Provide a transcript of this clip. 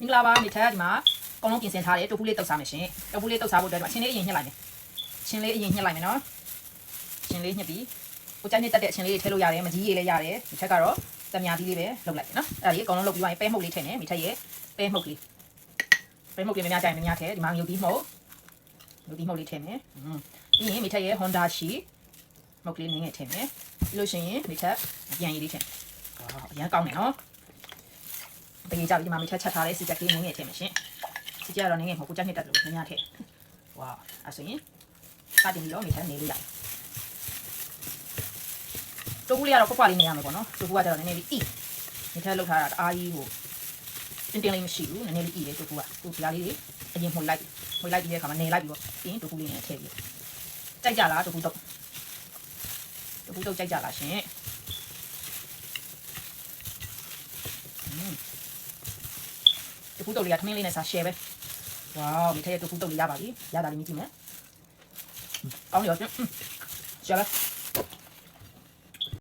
မင်္ဂလာပါမိထက်ဒီမှာအကုန်လုံးပြင်ဆင်ထားတယ်တိုဖူးလေးတုပ်စားမယ်ရှင်တိုဖူးလေးတုပ်စားဖို့အတွက်ဒီမှာချင်းလေးအရင်ညှစ်လိုက်မယ်ချင်းလေးအရင်ညှစ်လိုက်မယ်နော်ချင်းလေးညှစ်ပြီးကိုကြိုက်နေတက်တဲ့အချင်းလေးတွေထည့်လို့ရတယ်မကြီးရေးလည်းရတယ်မိထက်ကတော့တမယာသီးလေးပဲလုပ်လိုက်မယ်နော်အဲ့ဒါလေးအကုန်လုံးလုပ်ပြီးသွားရင်ပဲမှုတ်လေးထည့်နေမိထက်ရဲ့ပဲမှုတ်လေးပဲမှုတ်လေးများများကြိုက်များများထည့်ဒီမှာမြုပ်ပြီးမှုတ်မြုပ်ပြီးမှုတ်လေးထည့်မယ်อืมပြီးရင်မိထက်ရဲ့ Honda ရှိမှုတ်ကလေးနည်းငယ်ထည့်မယ်ပြီးလို့ရှိရင်မိထက်ပြန်ရည်လေးထည့်ဟောအရန်ကောင်းတယ်နော် တကယ်ကြပြီဒီမှာမိချက်ချက်ထားတဲ့စီချက်ကလေးနည်းငယ်ထည့်မယ်ရှင်စီချက်ကတော့နည်းငယ်မဟုတ်ကိုချက်နှစ်တက်လို့နည်းများထည့်ဝါအဲ့ဆိုရင်စတင်ပြီးတော့မိချက်နေလို့ရတယ်တိုးဘူးလေးကတော့ပွားပွားလေးနေရမှာပေါ့နော်တိုးဘူးကကျတော့နည်းနည်းလေးအီမိချက်လောက်ထားတာတအားကြီးဟိုတင်းတင်းလေးမရှိဘူးနည်းနည်းလေးအီလေတိုးဘူးကကိုပြားလေးအရင်မှွေလိုက်မှွေလိုက်ပြီးတဲ့အခါမှာနေလိုက်ပြီးတော့ပြီးရင်တိုးဘူးလေးနဲ့ထည့်ပြီးကြိုက်ကြလားတိုးဘူးတော့တိုးဘူးတော့ကြိုက်ကြလားရှင် တခုတုတ်လေးကထမင်းလေးနဲ့စား share ပဲဝေါဒီထက်ရတခုတုတ်လေးရပါပြီရတာလေးမြည်ကြည့်မယ်ကောင်းရောရှင် share ပဲ